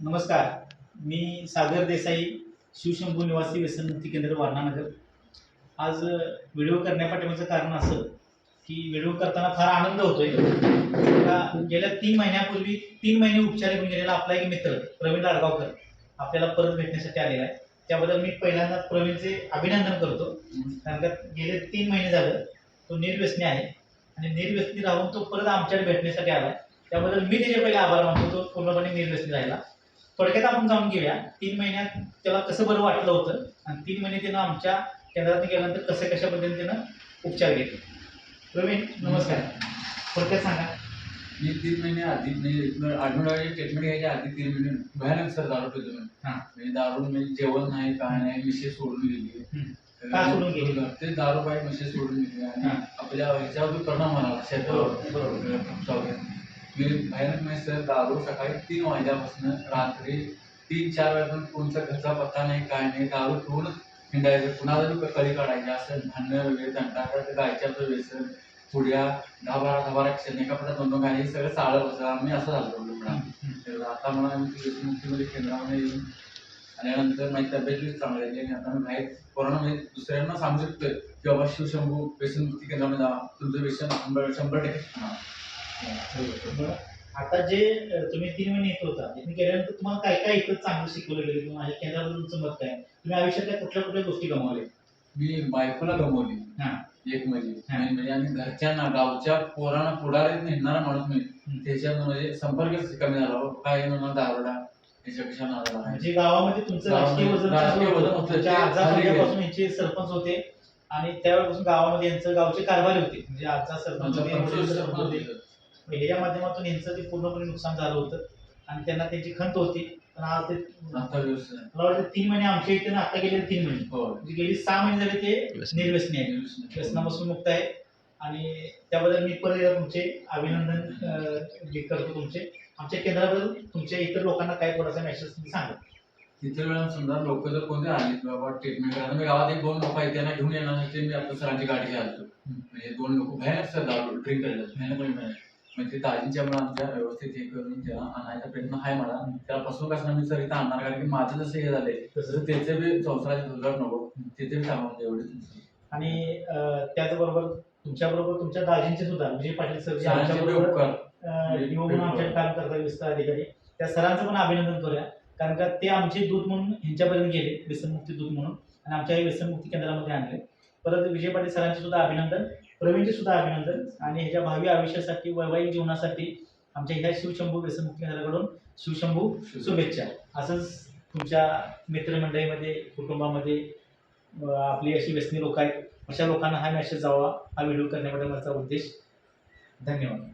नमस्कार. मी सागर देसाई शिवशंभू निवासी व्यसनमुक्ती केंद्र वारणानगर. आज व्हिडिओ व्हिडिओ करण्यापाठीमागचं कारण असं की व्हिडिओ करताना फार आनंद होतोय. का गेल्या तीन महिन्यापूर्वी तीन महिने उपचार घेऊन गेलेला आपला एक मित्र प्रवीण लाडगावकर आपल्याला परत भेटण्यासाठी आलेला आहे. त्याबद्दल मी पहिल्यांदा प्रवीणचे अभिनंदन करतो. कारण का गेले तीन महिने झालं तो निर्व्यसनी आहे. आणि निर्व्यसनी राहून तो परत आमच्याकडे भेटण्यासाठी आला त्याबद्दल मी त्याचे पहिले आभार मानतो तो पूर्णपणे निर्व्यसनी राहिला. थोडक्यात आपण जाणून घेऊया. तीन महिन्यात त्याला कसं बरं वाटलं होतं आणि तीन महिने त्यानं आमच्या केंद्रात गेल्यानंतर कसं कशा पद्धतीने त्यानं उपचार घेतले. प्रवीण नमस्कार. थोडक्यात सांगा. मी तीन महिने आधी म्हणजे आठवड्याची ट्रीटमेंट घ्यायच्या आधी तीन महिने भयानक सर दारू पितो हा. म्हणजे दारू म्हणजे जेवण नाही काय नाही मिशे सोडून गेली. सोडून गेली? ते दारू पाय मिशे सोडून गेली. आणि हा. आपल्या ह्याच्यावर परिणाम होणार शेतावर. मी भयानक मिस्टर दारू सकाळी तीन वाजल्यापासून रात्री तीन चार वेळापर्यंत कोणचा घरचा पत्ता नाही काय नाही दारू ठेवून हिंडायचं. कुणाला कळी काढायचे असं धान्य वगैरे दंडा गायच्या व्यसन पुढ्या दहा बारा दहा बारा क्षण एका पटात दोन दोन गाणी हे सगळं चालत होतं आम्ही असं झालो आता मला मुख्यमंत्री केंद्रामध्ये येऊन आल्यानंतर माझी तब्येत बी चांगली झाली आणि आता मी बाहेर कोरोनामध्ये म्हणजे दुसऱ्यांना सांगू शकतोय की बाबा शिवशंभू व्यसनमुक्ती केंद्रामध्ये जा. तुमचं व्यसन शंभर शंभर टक्के आता जे तुम्ही तीन महिने येत होता गेल्यानंतर तुम्हाला काय काय इथं चांगलं शिकवलं गेलं? किंवा माझ्या केंद्राबद्दल तुमचं मत काय? तुम्ही आयुष्यातल्या कुठल्या कुठल्या गोष्टी गमावल्या? मी बायकोला गमवली. हा. एक म्हणजे. हा. म्हणजे आणि घरच्यांना गावच्या पोरांना पुढारीत नेणारा माणूस मी. हम्म. त्याच्यात म्हणजे संपर्कच कमी झाला. हो. काय म्हणा दारोडा याच्यापेक्षा. म्हणजे गावामध्ये तुमचं राजकीय वजन राजकीय वजन होतं? यांचे सरपंच होते. आणि त्यावेळेपासून गावामध्ये यांचं गावचे कारभारी होते. म्हणजे आजचा सरपंच ह्याच्या माध्यमातून यांचं ते पूर्णपणे नुकसान झालं होतं. आणि त्यांना त्यांची खंत होती. पण आज ते मला आता. वाटतं तीन महिने आमच्या इथे ना आता गेले तीन महिने. हो म्हणजे गेली सहा महिने झाले ते निर्व्यसनी आहे. व्यसनापासून मुक्त आहे. आणि त्याबद्दल मी परत एकदा तुमचे अभिनंदन अं, करतो तुमचे. आमच्या केंद्राबद्दल तुमच्या इतर लोकांना काय थोडासा मेसेज तुम्ही सांगा. तिथे वेळा समजा लोक जर कोणते आले बाबा ट्रीटमेंट करायला मी गावात एक दोन लोक आहेत त्यांना घेऊन येण्यासाठी मी आपल्या सरांची गाडी घालतो म्हणजे दोन लोक भयानक सर दारू ड्रिंक करायला भयानक म्हणजे भयानक. म्हणजे दाजींच्यामुळे आमच्या व्यवस्थित हे करून त्याला आणायचा प्रयत्न आहे मला. त्यापासून कसं मी सर इथं आणणार? कारण की माझं जसं हे झालंय तसं त्याचे बी संसाराचे धुलट नको. तिथे बी थांबवून एवढे आणि त्याचबरोबर तुमच्याबरोबर तुमच्या दाजींचे सुद्धा विजय पाटील सर जे आमच्याबरोबर आमच्या काम करतात विस्तार अधिकारी. त्या सरांचं पण अभिनंदन करूया. कारण का ते आमचे दूत म्हणून ह्यांच्यापर्यंत गेले व्यसनमुक्ती दूत म्हणून. आणि आमच्या व्यसनमुक्ती केंद्रामध्ये आणले. परत विजय पाटील सरांचे सुद्धा अभिनंदन. प्रवीणचे सुद्धा अभिनंदन. आणि ह्याच्या भावी आयुष्यासाठी वैवाहिक जीवनासाठी आमच्या ह्या शिवशंभू व्यसनमुक्ती केंद्राकडून शिवशंभू शुभेच्छा. असंच तुमच्या मित्रमंडळीमध्ये कुटुंबामध्ये आपली अशी व्यसनी लोक आहेत. अशा लोकांना हा मेसेज जावा हा व्हिडिओ करण्यामध्ये माझा उद्देश. धन्यवाद.